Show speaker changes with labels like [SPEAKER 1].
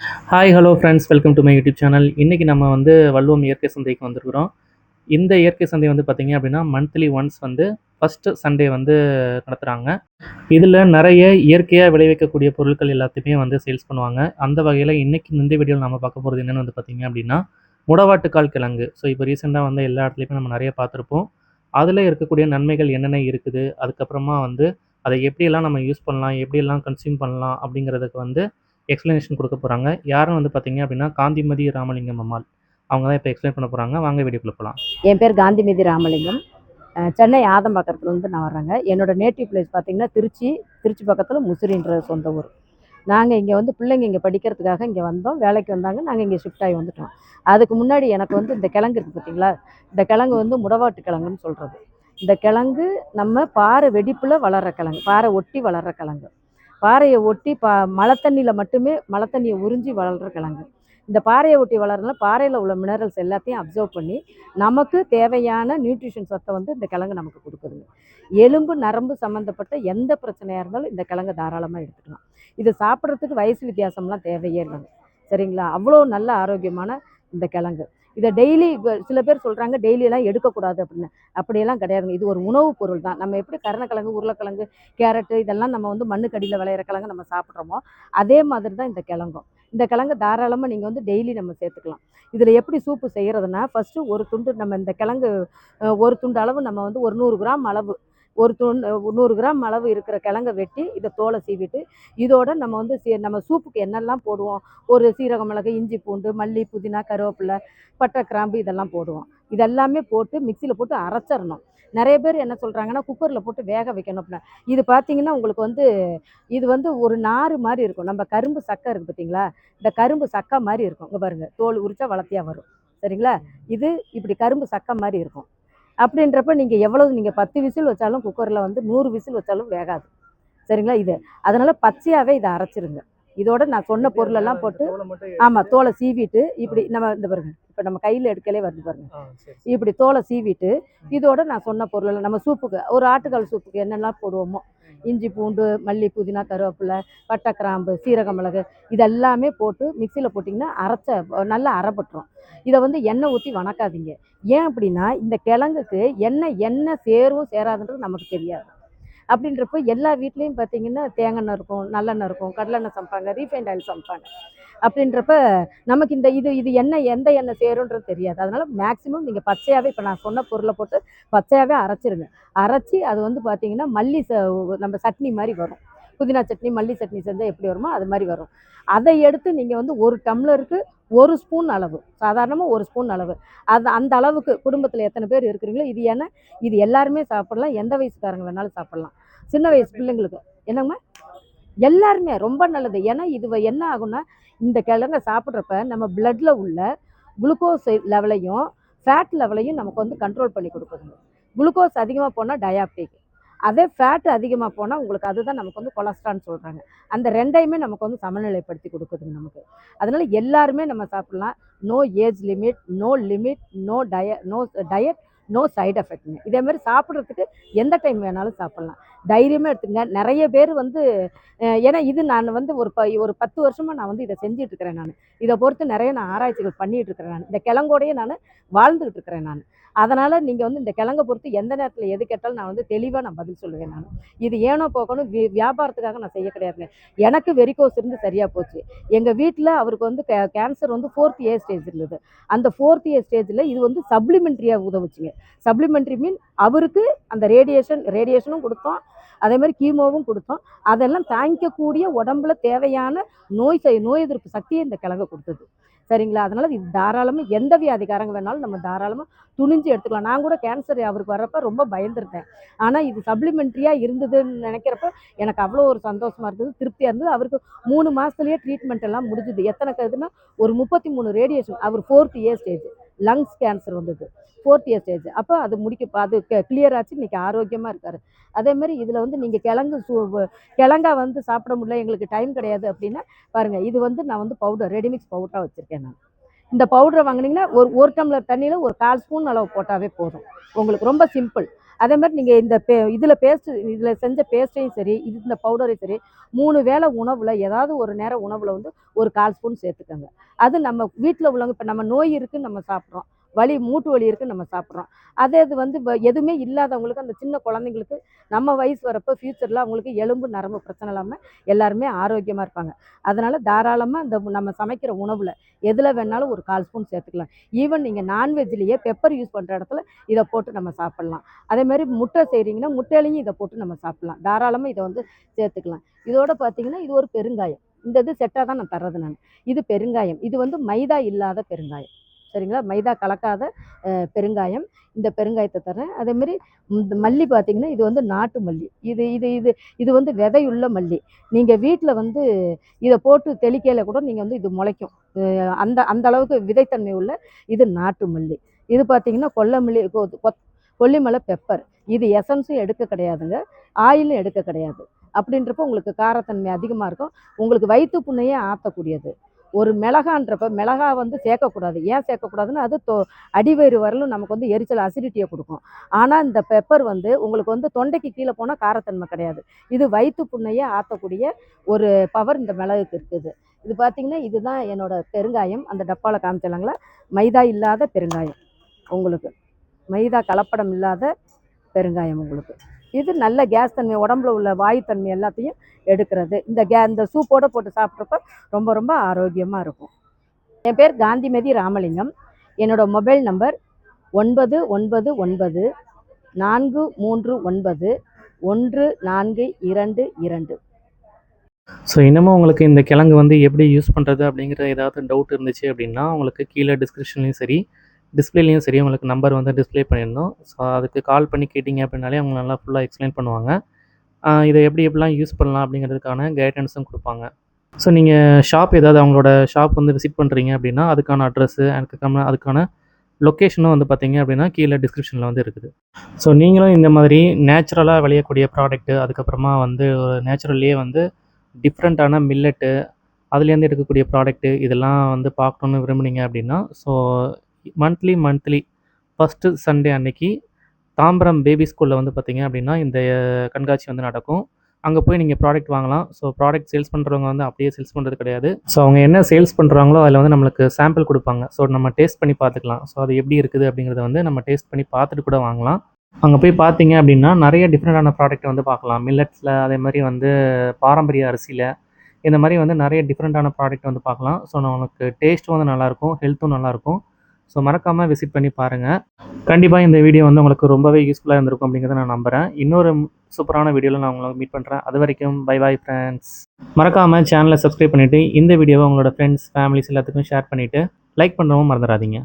[SPEAKER 1] Hi hello friends welcome to my YouTube channel இன்றைக்கி நம்ம வந்து வள்ளுவம் இயற்கை சந்தைக்கு வந்திருக்கிறோம். இந்த இயற்கை சந்தை வந்து பார்த்திங்க அப்படின்னா மந்த்லி ஒன்ஸ் வந்து ஃபஸ்ட்டு சண்டே வந்து நடத்துகிறாங்க இதில் நிறைய இயற்கையாக விளைவிக்கக்கூடிய பொருட்கள் எல்லாத்தையுமே வந்து சேல்ஸ் பண்ணுவாங்க. அந்த வகையில் இன்றைக்கி இந்த வீடியோவில் நம்ம பார்க்க போகிறது என்னென்னு வந்து பார்த்திங்க அப்படின்னா முடவாட்டுக்கால் கிழங்கு. ஸோ இப்போ ரீசெண்டாக வந்து எல்லா இடத்துலையுமே நம்ம நிறைய பார்த்துருப்போம். அதில் இருக்கக்கூடிய நன்மைகள் என்னென்ன இருக்குது? அதுக்கப்புறமா வந்து அதை எப்படியெல்லாம் நம்ம யூஸ் பண்ணலாம் எப்படியெல்லாம் கன்சியூம் பண்ணலாம் அப்படிங்கிறதுக்கு வந்து எக்ஸ்ப்ளனேஷன் கொடுக்க போகிறாங்க யாரும் வந்து பார்த்தீங்க அப்படின்னா காந்திமதி ராமலிங்கம் அம்மாள். அவங்க தான் இப்போ எக்ஸ்பிளைன் பண்ண போகிறாங்க வாங்க வீடியோக்குள்ள போகலாம்
[SPEAKER 2] என் பேர் காந்திமதி ராமலிங்கம். சென்னை சென்னை ஆதம்பாக்கத்துலேருந்து நான் வர்றேங்க. என்னோடய நேட்டிவ் பிளேஸ் பார்த்தீங்கன்னா திருச்சி திருச்சி பக்கத்தில் முசிறின்ற சொந்த ஊர். நாங்கள் இங்கே வந்து பிள்ளைங்க இங்கே படிக்கிறதுக்காக இங்கே வந்தோம். வேலைக்கு வந்தாங்க. நாங்கள் இங்கே ஷிஃப்ட் ஆகி வந்துட்டோம். அதுக்கு முன்னாடி எனக்கு வந்து இந்த கிழங்கு இருக்குது பார்த்தீங்களா இந்த கிழங்கு வந்து முடவாட்டு கிழங்குன்னு சொல்கிறது இந்த கிழங்கு நம்ம பாறை வெடிப்பில் வளர்கிற கிழங்கு பாறை ஒட்டி வளர்கிற கிழங்கு. பாறையை ஒட்டி பா மழை தண்ணியில் மட்டுமே மழை தண்ணியை உறிஞ்சி வளர்கிற கிழங்கு. இந்த பாறையை ஒட்டி வளர்றதுனால பாறையில் உள்ள மினரல்ஸ் எல்லாத்தையும் அப்சர்வ் பண்ணி நமக்கு தேவையான நியூட்ரிஷன் சத்தை வந்து இந்த கிழங்கு நமக்கு கொடுக்குதுங்க. எலும்பு நரம்பு சம்மந்தப்பட்ட எந்த பிரச்சனையாக இருந்தாலும் இந்த கிழங்கு தாராளமாக எடுத்துக்கலாம். இது சாப்பிட்றதுக்கு வயசு வித்தியாசம்லாம் தேவையே இல்லைங்க. சரிங்களா? அவ்வளோ நல்ல ஆரோக்கியமான இந்த கிழங்கு. இதை டெய்லி சில பேர் சொல்கிறாங்க டெய்லியெல்லாம் எடுக்கக்கூடாது அப்படின்னு. அப்படியெல்லாம் கிடையாதுங்க இது ஒரு உணவுப் பொருள் தான். நம்ம எப்படி கருணக்கிழங்கு உருளைக்கிழங்கு கேரட்டு இதெல்லாம் நம்ம வந்து மண்ணுக்கடியில் விளையிற கிழங்கு நம்ம சாப்பிட்றோமோ அதே மாதிரி தான் இந்த கிழங்கும். இந்த கிழங்கு தாராளமாக நீங்கள் வந்து டெய்லி நம்ம சேர்த்துக்கலாம். இதில் எப்படி சூப்பு செய்கிறதுனா ஃபஸ்ட்டு ஒரு துண்டு நம்ம இந்த கிழங்கு ஒரு துண்டு அளவு நம்ம வந்து ஒரு நூறு கிராம் அளவு ஒரு தூண் நூறு கிராம் அளவு இருக்கிற கிழங்கை வெட்டி இதை தோலை சீவிட்டு இதோட நம்ம வந்து சீ- நம்ம சூப்புக்கு என்னெல்லாம் போடுவோம்? ஒரு சீரக மிளகு இஞ்சி பூண்டு மல்லி புதினா கருவேப்பிலை பட்டை கிராம்பு இதெல்லாம் போடுவோம். இதெல்லாமே போட்டு மிக்சியில் போட்டு அரைச்சிடணும். நிறைய பேர் என்ன சொல்கிறாங்கன்னா குக்கரில் போட்டு வேக வைக்கணும் அப்படின்னா. இது பார்த்தீங்கன்னா உங்களுக்கு வந்து இது வந்து ஒரு நார் மாதிரி இருக்கும். நம்ம கரும்பு சக்கை இருக்குது பார்த்தீங்களா? இந்த கரும்பு சக்கை மாதிரி இருக்கும். இங்கே பாருங்கள் தோல் உரிச்சா வளர்த்தியாக வரும். சரிங்களா? இது இப்படி கரும்பு சக்கை மாதிரி இருக்கும். அப்படின்றப்ப நீங்கள் எவ்வளவு நீங்கள் பத்து விசில் வச்சாலும் குக்கரில் வந்து நூறு விசில் வச்சாலும் வேகாது. சரிங்களா? இது. அதனால் பச்சையாகவே இதை அரைச்சிருங்க. இதோட நான் சொன்ன பொருளெல்லாம் போட்டு ஆமாம் தோலை சீவிட்டு இப்படி நம்ம இந்த பாருங்க இப்போ நம்ம கையில் எடுக்கலே வருது பாருங்க. இப்படி தோலை சீவிட்டு இதோட நான் சொன்ன பொருளெல்லாம் நம்ம சூப்புக்கு ஒரு ஆட்டுக்கால் சூப்புக்கு என்னெல்லாம் போடுவோமோ இஞ்சி பூண்டு மல்லி புதினா கருவேப்பிலை பட்டை கிராம்பு சீரக மிளகு இதெல்லாமே போட்டு மிக்சியில் போட்டிங்கன்னா அரைச்ச நல்லா அரைப்பட்டுரும். இதை வந்து எண்ணெய் ஊற்றி வணக்காதீங்க. ஏன் அப்படின்னா இந்த கிழங்குக்கு எண்ணெய் எண்ணெய் சேரும் சேராதுன்றது நமக்கு தெரியாது. அப்படின்றப்ப எல்லா வீட்லேயும் பார்த்தீங்கன்னா தேங்காய் எண்ணெய் இருக்கும் நல்லெண்ணெய் இருக்கும் கடலெண்ணெய் சமைப்பாங்க ரீஃபைண்ட் ஆயில் சமைப்பாங்க. அப்படின்றப்ப நமக்கு இந்த இது இது எண்ணெய் எந்த எண்ணெய் சேருன்றது தெரியாது. அதனால் மேக்ஸிமம் நீங்கள் பச்சையாகவே இப்போ நான் சொன்ன பொருளை போட்டு பச்சையாகவே அரைச்சிருங்க. அரைச்சி அது வந்து பார்த்தீங்கன்னா மல்லி ச நம்ம சட்னி மாதிரி வரும். புதினா சட்னி மல்லி சட்னி செஞ்சால் எப்படி வருமோ அது மாதிரி வரும். அதை எடுத்து நீங்கள் வந்து ஒரு டம்ளருக்கு ஒரு ஸ்பூன் அளவு சாதாரணமாக ஒரு ஸ்பூன் அளவு. அது அந்த அளவுக்கு குடும்பத்தில் எத்தனை பேர் இருக்கிறீங்களோ இது ஏன்னா இது எல்லாருமே சாப்பிடலாம். எந்த வயசுக்காரங்க வேணாலும் சாப்பிட்லாம். சின்ன வயசு பிள்ளைங்களுக்கு. என்னங்கம்மா எல்லாருமே ரொம்ப நல்லது. ஏன்னா இது என்ன ஆகும்னா இந்த கிழங்க சாப்பிட்றப்ப நம்ம பிளட்ல உள்ள குளுக்கோஸ் லெவலையும் ஃபேட் லெவலையும் நமக்கு வந்து கண்ட்ரோல் பண்ணி கொடுக்குதுங்க. குளுக்கோஸ் அதிகமாக போனால் டயாபிட்டிக் அதே ஃபேட் அதிகமாக போனால் உங்களுக்கு அதுதான் நமக்கு வந்து கொலஸ்ட்ரால்னு சொல்கிறாங்க அந்த ரெண்டையுமே நமக்கு வந்து சமநிலைப்படுத்தி கொடுக்குதுங்க நமக்கு. அதனால் எல்லாருமே நம்ம சாப்பிட்லாம். No age limit no limit no டய no diet no side எஃபெக்ட்ங்க இதே மாதிரி சாப்பிட்றதுக்கு எந்த டைம் வேணாலும் சாப்பிட்லாம். தைரியமாக எடுத்துங்க. நிறைய பேர் வந்து ஏன்னா இது நான் வந்து ஒரு ப ஒரு பத்து வருஷமாக நான் வந்து இதை செஞ்சிட்ருக்கிறேன் நான். இதை பொறுத்து நிறைய நான் ஆராய்ச்சிகள் பண்ணிகிட்ருக்கிறேன் நான். இந்த கிழங்கோடையே நான் வாழ்ந்துக்கிட்டு இருக்கிறேன் நான். அதனால் நீங்கள் வந்து இந்த கிழங்கை பொறுத்து எந்த நேரத்தில் எது கேட்டாலும் நான் வந்து தெளிவாக நான் பதில் சொல்லுவேன் நான். இது ஏனோ போகணும் வியாபாரத்துக்காக நான் செய்ய கிடையாதுங்க எனக்கு வெரிகோஸ் இருந்து சரியாக போச்சு. எங்கள் வீட்டில் அவருக்கு வந்து கேன்சர் வந்து ஃபோர்த் ஏ ஸ்டேஜ் இருந்தது. அந்த ஃபோர்த் இயர் ஸ்டேஜில் இது வந்து சப்ளிமெண்ட்ரியாக உதவுச்சுங்க. சப்ளிமெண்ட்ரி மீன் அவருக்கு அந்த ரேடியேஷன் ரேடியேஷனும் கொடுத்தோம். அதே மாதிரி கீமோவும் கொடுத்தோம். அதெல்லாம் தாங்கிக்கக்கூடிய உடம்புல தேவையான நோய் நோய் எதிர்ப்பு சக்தியை இந்த கிழங்கு கொடுத்தது. சரிங்களா? அதனால் இது தாராளமாக எந்த வியாதிக்காரங்க வேணாலும் நம்ம தாராளமாக துணிஞ்சு எடுத்துக்கலாம். நான் கூட கேன்சர் அவருக்கு வர்றப்ப ரொம்ப பயந்துருந்தேன். ஆனால் இது சப்ளிமெண்ட்ரியாக இருந்ததுன்னு நினைக்கிறப்ப எனக்கு அவ்வளோ ஒரு சந்தோஷமாக இருந்தது திருப்தியாக இருந்தது. அவருக்கு மூணு மாதத்துலேயே ட்ரீட்மெண்ட் எல்லாம் முடிஞ்சுது. எத்தனை கருதுன்னா ஒரு முப்பத்தி மூணு ரேடியேஷன் அவர் fourth year stage lungs cancer வந்தது. ஃபோர்த் இயர் ஸ்டேஜ் அப்போ அது முடிக்க அது கிளியர் ஆச்சு. இன்றைக்கி ஆரோக்கியமாக இருக்கார். அதேமாரி இதில் வந்து நீங்கள் கிழங்கு சூ கிழங்கா வந்து சாப்பிட முடியல எங்களுக்கு டைம் கிடையாது அப்படின்னா பாருங்கள் இது வந்து நான் வந்து பவுடர் ரெடிமிக்ஸ் பவுடராக வச்சுருக்கேன் நான். இந்த பவுடரை வாங்கினீங்கன்னா ஒரு ஒரு டம்ளர் தண்ணியில் ஒரு கால் ஸ்பூன் அளவு போட்டாவே போதும். உங்களுக்கு ரொம்ப சிம்பிள் அதே மாதிரி நீங்கள் இந்த பே இதில் பேஸ்ட்டு இதில் செஞ்ச பேஸ்ட்டையும் சரி இது இந்த பவுடரையும் சரி மூணு வேளை உணவில் ஏதாவது ஒரு நேரம் உணவில் வந்து ஒரு கால் ஸ்பூன் சேர்த்துக்கோங்க. அது நம்ம வீட்டில் உள்ளவங்க இப்போ நம்ம நோய் இருக்குன்னு நம்ம சாப்பிட்றோம். வலி மூட்டு வலி இருக்கு நம்ம சாப்பிட்றோம். அதே இது வந்து எதுவுமே இல்லாதவங்களுக்கு அந்த சின்ன குழந்தைங்களுக்கு நம்ம வயசு வரப்போ ஃப்யூச்சரில் அவங்களுக்கு எலும்பு நரம்பு பிரச்சனை இல்லாமல் எல்லாருமே ஆரோக்கியமாக இருப்பாங்க. அதனால் தாராளமாக இந்த நம்ம சமைக்கிற உணவில் எதில் வேணாலும் ஒரு கால் ஸ்பூன் சேர்த்துக்கலாம். ஈவன் நீங்கள் நான்வெஜ்லேயே பெப்பர் யூஸ் பண்ணுற இடத்துல இதை போட்டு நம்ம சாப்பிட்லாம். அதேமாதிரி முட்டை செய்கிறீங்கன்னா முட்டையிலையும் இதை போட்டு நம்ம சாப்பிட்லாம். தாராளமாக இதை வந்து சேர்த்துக்கலாம். இதோட பார்த்தீங்கன்னா இது ஒரு பெருங்காயம். இந்த இது செட்டாக தான் நான் தர்றது நான். இது பெருங்காயம். இது வந்து மைதா இல்லாத பெருங்காயம். சரிங்களா? மைதா கலக்காத பெருங்காயம். இந்த பெருங்காயத்தை தரேன் அதேமாரி இந்த மல்லி பார்த்தீங்கன்னா இது வந்து நாட்டு மல்லி. இது இது இது இது வந்து விதையுள்ள மல்லி. நீங்கள் வீட்டில் வந்து இதை போட்டு தெளிக்கையில் கூட நீங்கள் வந்து இது முளைக்கும். அந்த அந்த அளவுக்கு விதைத்தன்மை உள்ள இது நாட்டு மல்லி. இது பார்த்தீங்கன்னா கொல்லமல்லி கொ- கொத்- கொல்லிமலை பெப்பர். இது எசன்ஸும் எடுக்க கிடையாதுங்க. ஆயிலும் எடுக்க கிடையாது. அப்படின்றப்போ உங்களுக்கு காரத்தன்மை அதிகமாக இருக்கும். உங்களுக்கு வயிற்று புண்ணையே ஆற்றக்கூடியது ஒரு மிளகான்றப்ப மிளகா வந்து சேர்க்கக்கூடாது. ஏன் சேர்க்கக்கூடாதுன்னா அது தொ அடிவயிறு வரலும் நமக்கு வந்து எரிச்சல் அசிடிட்டியை கொடுக்கும். ஆனால் இந்த பெப்பர் வந்து உங்களுக்கு வந்து தொண்டைக்கு கீழே போனால் காரத்தன்மை கிடையாது. இது வயிற்று புண்ணையே ஆற்றக்கூடிய ஒரு பவர் இந்த மிளகுக்கு இருக்குது. இது பார்த்திங்கன்னா இதுதான் என்னோடய பெருங்காயம். அந்த டப்பாவில் காமிச்சிடலாங்களா மைதா இல்லாத பெருங்காயம் உங்களுக்கு. மைதா கலப்படம் இல்லாத பெருங்காயம் உங்களுக்கு. இது நல்ல கேஸ் தன்மை உடம்புல உள்ள வாயு தன்மை எல்லாத்தையும் எடுக்கிறது. இந்த கே இந்த சூப்போடு போட்டு சாப்பிட்றப்ப ரொம்ப ரொம்ப ஆரோக்கியமாக இருக்கும். என் பேர் காந்திமதி ராமலிங்கம். என்னோட மொபைல் நம்பர் ஒன்பது ஒன்பது ஒன்பது நான்கு மூன்று ஒன்பது ஒன்று நான்கு இரண்டு இரண்டு.
[SPEAKER 1] ஸோ இன்னமும் உங்களுக்கு இந்த கிழங்கு வந்து எப்படி யூஸ் பண்ணுறது அப்படிங்கிற ஏதாவது டவுட் இருந்துச்சு அப்படின்னா உங்களுக்கு கீழே டிஸ்கிரிப்ஷன்லேயும் சரி. டிஸ்பிளேலையும் சரி உங்களுக்கு நம்பர் வந்து டிஸ்ப்ளே பண்ணியிருந்தோம். ஸோ அதுக்கு கால் பண்ணி கேட்டிங்க அப்படின்னாலே அவங்க நல்லா ஃபுல்லாக எக்ஸ்பிளைன் பண்ணுவாங்க. இதை எப்படி எப்படிலாம் யூஸ் பண்ணலாம் அப்படிங்கிறதுக்கான கைடன்ஸும் கொடுப்பாங்க. ஸோ நீங்கள் ஷாப் ஏதாவது அவங்களோட ஷாப் வந்து விசிட் பண்ணுறீங்க அப்படின்னா அதுக்கான அட்ரஸ்ஸு அதுக்கான அதுக்கான லொக்கேஷனும் வந்து பார்த்தீங்க அப்படின்னா கீழே டிஸ்கிரிப்ஷனில் வந்து இருக்குது. ஸோ நீங்களும் இந்த மாதிரி நேச்சுரலாக விளையக்கூடிய ப்ராடக்ட்டு அதுக்கப்புறமா வந்து நேச்சுரல்லையே வந்து டிஃப்ரெண்ட்டான மில்லட்டு அதுலேருந்து எடுக்கக்கூடிய ப்ராடக்ட்டு இதெல்லாம் வந்து பார்க்கணுன்னு விரும்புனீங்க அப்படின்னா so monthly monthly first Sunday அன்னைக்கு தாம்பரம் பேபி ஸ்கூலில் வந்து பார்த்திங்க அப்படின்னா இந்த கண்காட்சி வந்து நடக்கும். அங்கே போய் நீங்கள் ப்ராடக்ட் வாங்கலாம். ஸோ ப்ராடக்ட் சேல்ஸ் பண்ணுறவங்க வந்து அப்படியே சேல்ஸ் பண்ணுறது கிடையாது. ஸோ அவங்க என்ன சேல்ஸ் பண்ணுறாங்களோ அதில் வந்து நம்மளுக்கு சாம்பிள் கொடுப்பாங்க. ஸோ நம்ம டேஸ்ட் பண்ணி பார்த்துக்கலாம். ஸோ அது எப்படி இருக்குது அப்படிங்கிறத வந்து நம்ம டேஸ்ட் பண்ணி பார்த்துட்டு கூட வாங்கலாம். அங்கே போய் பார்த்தீங்க அப்படின்னா நிறைய டிஃப்ரெண்டான ப்ராடக்ட் வந்து பார்க்கலாம். மில்லட்ஸில் அதே மாதிரி வந்து பாரம்பரிய அரிசியில் இந்த மாதிரி வந்து நிறைய டிஃப்ரெண்ட்டான ப்ராடக்ட் வந்து பார்க்கலாம். ஸோ நம்மளுக்கு டேஸ்ட்டும் வந்து நல்லாயிருக்கும் ஹெல்த்தும் நல்லாயிருக்கும் ஸோ மறக்காமல் விசிட் பண்ணி பாருங்கள் கண்டிப்பாக இந்த வீடியோ வந்து உங்களுக்கு ரொம்பவே யூஸ்ஃபுல்லாக இருந்திருக்கும் அப்படிங்கிறத நான் நம்புகிறேன் இன்னொரு சூப்பரான வீடியோவில் நான் உங்களை மீட் பண்ணுறேன் அது வரைக்கும் பை பை ஃப்ரெண்ட்ஸ் மறக்காமல் சேனலை சப்ஸ்கிரைப் பண்ணிவிட்டு இந்த வீடியோவை உங்களோட ஃப்ரெண்ட்ஸ் ஃபேமிலிஸ் எல்லாத்துக்கும் ஷேர் பண்ணிவிட்டு லைக் பண்ணுறவும் மறந்துடாதீங்க.